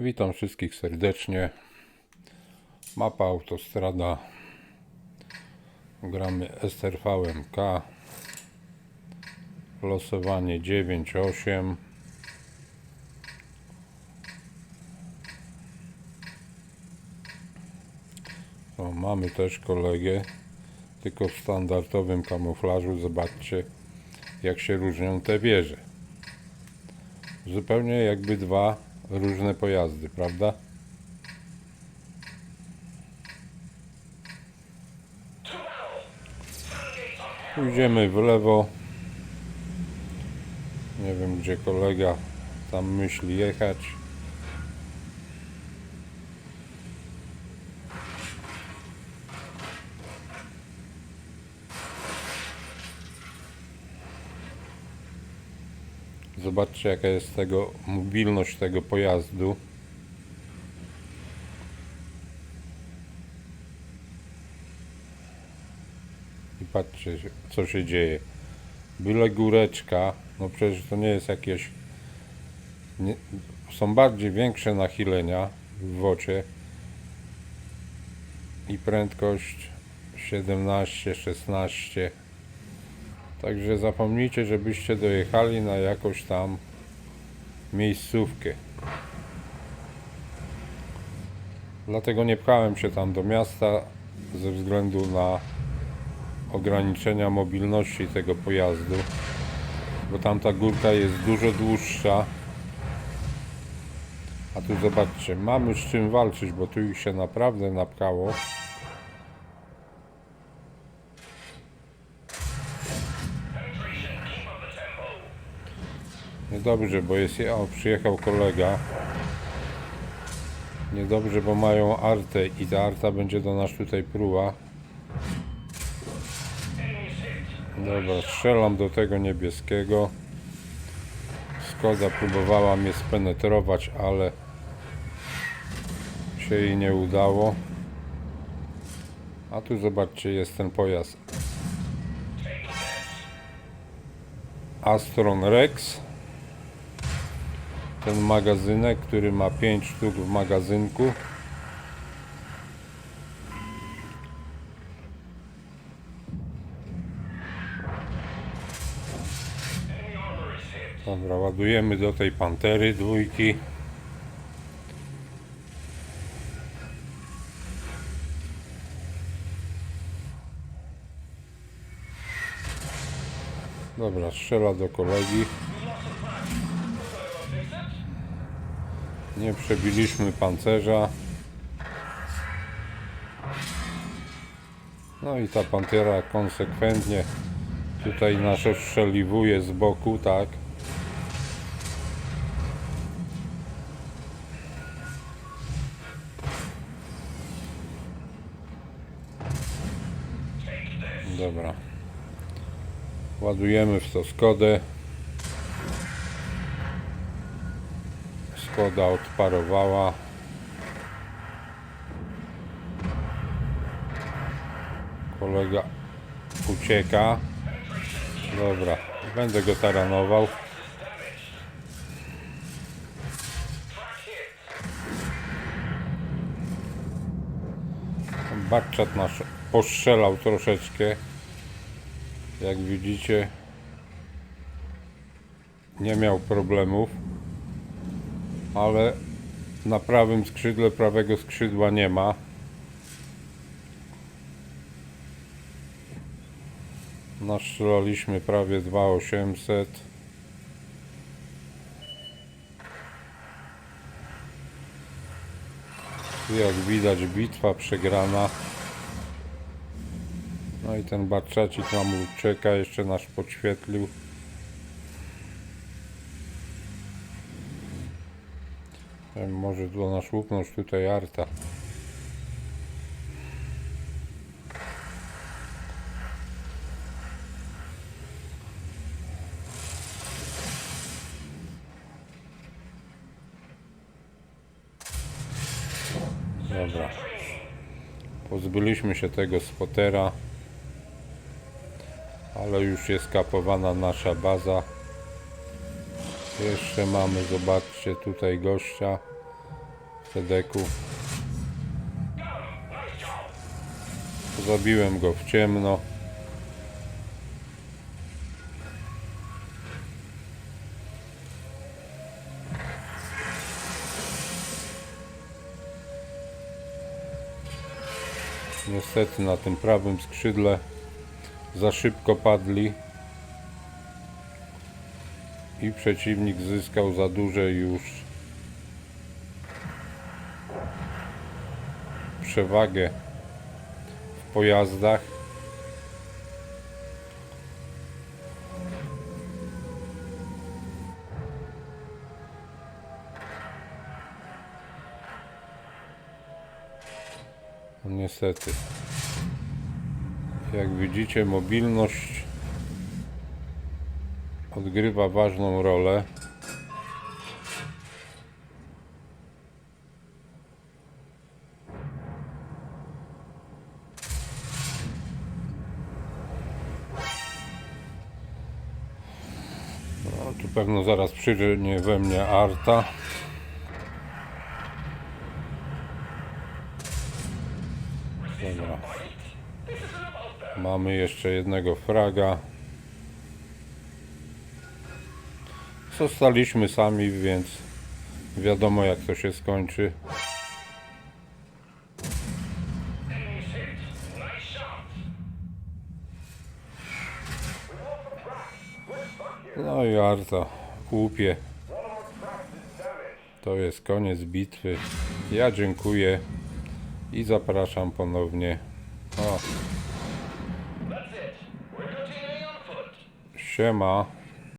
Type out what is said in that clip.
Witam wszystkich serdecznie. Mapa autostrada. Gramy SRVMK. Losowanie 9-8. O, mamy też kolegę, tylko w standardowym kamuflażu. Zobaczcie, jak się różnią te wieże. Zupełnie jakby dwa różne pojazdy, prawda? Pójdziemy w lewo. Nie wiem, gdzie kolega tam myśli jechać. Zobaczcie jaka jest tego mobilność tego pojazdu. I patrzcie co się dzieje. Byle góreczka, no przecież to nie jest jakieś nie, są bardziej większe nachylenia w wocie i prędkość 17, 16 Także zapomnijcie, żebyście dojechali na jakąś tam miejscówkę. Dlatego nie pchałem się tam do miasta ze względu na ograniczenia mobilności tego pojazdu, bo tamta górka jest dużo dłuższa. A tu zobaczcie, mamy z czym walczyć, bo tu ich się naprawdę napkało. Niedobrze, bo jest. O, przyjechał kolega. Niedobrze, bo mają artę i ta arta będzie do nas tutaj pruła. Dobra, strzelam do tego niebieskiego. Skoda próbowała mnie spenetrować, ale się jej nie udało. A tu zobaczcie, jest ten pojazd. Astron Rex ten magazynek, który ma 5 sztuk w magazynku. Dobra, ładujemy do tej pantery dwójki. Dobra, strzela do kolegi. Nie przebiliśmy pancerza. No i ta pantera konsekwentnie tutaj nas ostrzeliwuje z boku, tak. Dobra. Ładujemy w to Skodę. Skoda odparowała. Kolega ucieka. Dobra, będę go taranował. Barczat nasz postrzelał troszeczkę. Jak widzicie, nie miał problemów ale na prawym skrzydle prawego skrzydła nie ma. Naszczelaliśmy prawie 2800. Tu Jak widać bitwa przegrana. No i ten barczacik nam ucieka, jeszcze nas podświetlił. Może do nas łupnąć tutaj arta. Dobra. Pozbyliśmy się tego spotera. Ale już jest kapowana nasza baza. Jeszcze mamy, zobaczcie, tutaj gościa. Sedeku. Zabiłem go w ciemno. Niestety na tym prawym skrzydle za szybko padli i przeciwnik zyskał za duże już przewagę w pojazdach. No Niestety. Jak widzicie, mobilność odgrywa ważną rolę. No, pewno zaraz przyjdzie we mnie Arta. Dobra. Mamy jeszcze jednego fraga. Zostaliśmy sami, więc wiadomo jak to się skończy. No i Arta łupie. To jest koniec bitwy. Ja dziękuję i zapraszam ponownie. O, siema.